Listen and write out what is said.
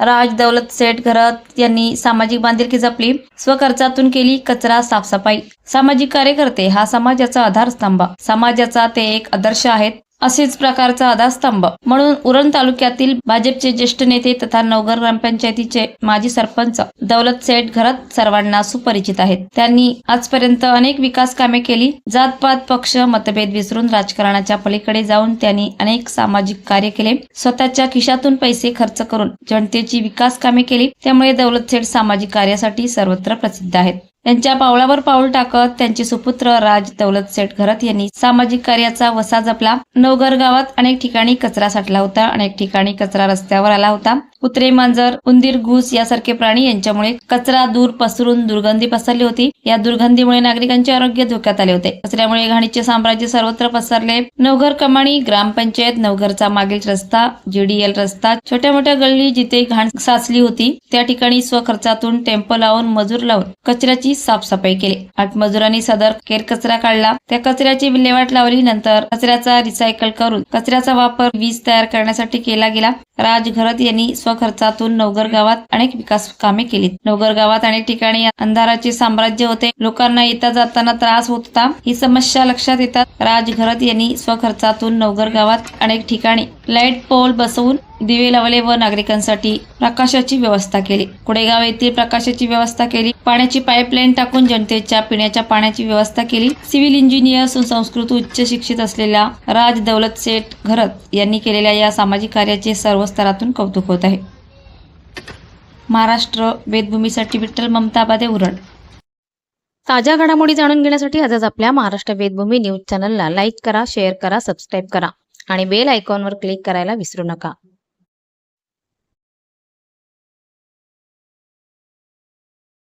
राज दौलत सेठ घरत यांनी सामाजिक बांधिलकी जपली. स्वखर्चातून केली कचरा साफसफाई. सामाजिक कार्यकर्ते हा समाजाचा आधारस्तंभ. समाजाचा ते एक आदर्श आहेत. असेच प्रकारचा आधारस्तंभ. म्हणून उरण तालुक्यातील भाजपचे ज्येष्ठ नेते तथा नवघर ग्रामपंचायतीचे माजी सरपंच दौलत सेठ घरत सर्वांना सुपरिचित आहेत. त्यांनी आजपर्यंत अनेक विकास कामे केली. जातपात पक्ष मतभेद विसरून राजकारणाच्या पलीकडे जाऊन त्यांनी अनेक सामाजिक कार्य केले. स्वतःच्या खिशातून पैसे खर्च करून जनतेची विकास कामे केली. त्यामुळे दौलत सेठ सामाजिक कार्यासाठी सर्वत्र प्रसिद्ध आहेत. त्यांच्या पावलावर पाऊल टाकत त्यांचे सुपुत्र राज दौलत सेठ घरत यांनी सामाजिक कार्याचा वसा जपला. नवघर गावात अनेक ठिकाणी कचरा साठला होता. अनेक ठिकाणी कचरा रस्त्यावर आला होता. कुत्रे मांजर उंदीर घुस यासारखे प्राणी यांच्यामुळे कचरा दूर पसरून दुर्गंधी पसरली होती. या दुर्गंधीमुळे नागरिकांचे आरोग्य धोक्यात आले होते. कचऱ्यामुळे घाणीचे साम्राज्य सर्वत्र पसरले. नवघर कमाणी ग्रामपंचायत नवघरचा मागील रस्ता जीडीएल रस्ता छोट्या मोठ्या गल्ली जिथे घाण साचली होती त्या ठिकाणी स्वखर्चातून टेम्पो लावून मजूर लावून कचऱ्याची साफसफाई केली. आठ मजुरांनी सदर केर कचरा काढला. त्या कचऱ्याची विल्हेवाट लावली. नंतर कचऱ्याचा रिसायकल करून कचऱ्याचा वापर वीज तयार करण्यासाठी केला गेला. राजघरत यांनी स्वखर्चातून नवगर गावात अनेक विकास कामे केली नवगर गावात अनेक ठिकाणी अंधाराचे साम्राज्य होते. लोकांना येता जाताना त्रास होत होता. ही समस्या लक्षात येतात राजघरत यांनी स्वखर्चातून नवगर गावात अनेक ठिकाणी लाइट पोल बसवून दिवे लावले व नागरिकांसाठी प्रकाशाची व्यवस्था केली. कुडेगाव येथील प्रकाशाची व्यवस्था केली. पाण्याची पाईपलाईन टाकून जनतेच्या पिण्याच्या पाण्याची व्यवस्था केली. सिव्हिल इंजिनियर सुसंस्कृत उच्च शिक्षित असलेल्या राज दौलत सेठ घरत यांनी केलेल्या या सामाजिक कार्याचे सर्व स्तरातून कौतुक होत आहे. महाराष्ट्र वेदभूमीसाठी विठ्ठल ममताबादे उरण ताज्या घडामोडी जाणून घेण्यासाठी आजच आपल्या महाराष्ट्र वेदभूमी न्यूज चॅनलला लाईक करा शेअर करा सबस्क्राईब करा आणि बेल आयकॉनवर क्लिक करायला विसरू नका.